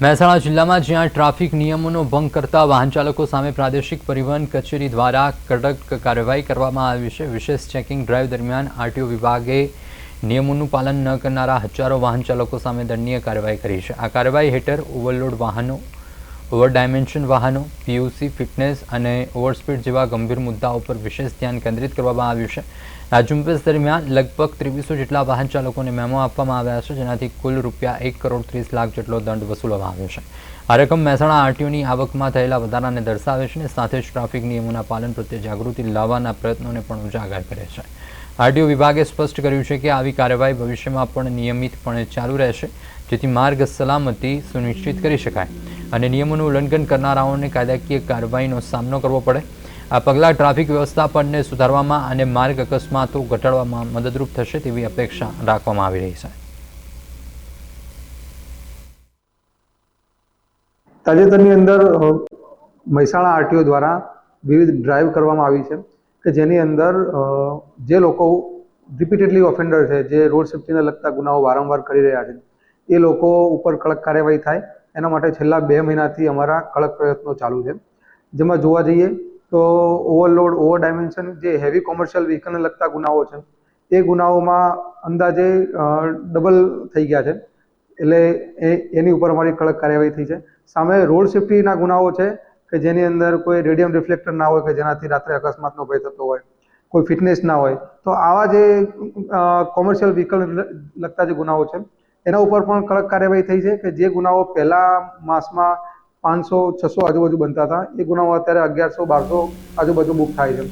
મહેસાણા જિલ્લામાં જ્યાં ટ્રાફિક નિયમોનો ભંગ કરતા વાહન ચાલકો સામે પ્રાદેશિક પરિવહન કચેરી દ્વારા કડક કાર્યવાહી કરવામાં આવી છે. વિશેષ ચેકિંગ ડ્રાઈવ દરમિયાન આરટીઓ વિભાગે નિયમોનું પાલન ન કરનારા હજારો વાહન ચાલકો સામે દંડનીય કાર્યવાહી કરી છે. આ કાર્યવાહી હેઠળ ઓવરલોડ વાહનો ઓવર ડાયમેન્શન વાહનો પીયુસી ફિટનેસ અને ઓવરસ્પીડ જેવા ગંભીર મુદ્દાઓ પર વિશેષ ધ્યાન કેન્દ્રિત કરવામાં આવ્યું છે. આ ઝુંબેશ દરમિયાન લગભગ ત્રેવીસો જેટલા વાહન ચાલકોને મેમો આપવામાં આવ્યા છે, જેનાથી કુલ રૂપિયા એક કરોડ ત્રીસ લાખ જેટલો દંડ વસૂલવામાં આવ્યો છે. આ રકમ મહેસાણા આરટીઓની આવકમાં થયેલા વધારાને દર્શાવે છે અને સાથે જ ટ્રાફિક નિયમોના પાલન પ્રત્યે જાગૃતિ લાવવાના પ્રયત્નોને પણ ઉજાગર કરે છે. આરટીઓ વિભાગે સ્પષ્ટ કર્યું છે કે આવી કાર્યવાહી ભવિષ્યમાં પણ નિયમિતપણે ચાલુ રહેશે, જેથી માર્ગ સલામતી સુનિશ્ચિત કરી શકાય. અને નિયમોનું ઉલ્લંઘન કરનારાઓને કાયદાકીય કાર્યવાહીનો સામનો કરવો પડે. આ પગલાં ટ્રાફિક વ્યવસ્થાપનને સુધારવામાં અને માર્ગ અકસ્માતો ઘટાડવામાં મદદરૂપ થશે તેવી અપેક્ષા રાખવામાં આવી રહી છે. તાજેતરની અંદર મહેસાણા આરટીઓ દ્વારા વિવિધ ડ્રાઈવ કરવામાં આવી છે કે જેની અંદર જે લોકો રિપીટેડલી ઓફેન્ડર છે, જે રોડ સેફ્ટીને લગતા ગુનાઓ વારંવાર કરી રહ્યા છે, એ લોકો ઉપર કડક કાર્યવાહી થાય એના માટે છેલ્લા બે મહિનાથી અમારા કડક પ્રયત્નો ચાલુ છે. જેમાં જોવા જઈએ તો ઓવરલોડ, ઓવર ડાયમેન્શન જે હેવી કોમર્શિયલ વ્હીકલને લગતા ગુનાઓ છે, એ ગુનાઓમાં અંદાજે ડબલ થઈ ગયા છે. એટલે એ, એની ઉપર અમારી કડક કાર્યવાહી થઈ છે. સામે રોડ સેફ્ટીના ગુનાઓ છે કે જેની અંદર કોઈ રેડિયમ રિફ્લેક્ટર ના હોય કે જેનાથી રાત્રે અકસ્માતનો ભય થતો હોય, કોઈ ફિટનેસ ના હોય, તો આવા જે કોમર્શિયલ વ્હીકલ લગતા જે ગુનાઓ છે એના ઉપર પણ કડક કાર્યવાહી થઈ છે કે જે ગુનાઓ પહેલા માસમાં પાંચસો, છસો આજુબાજુ બનતા હતા, એ ગુનાઓ અત્યારે અગિયારસો, બારસો આજુબાજુ બુક થાય છે.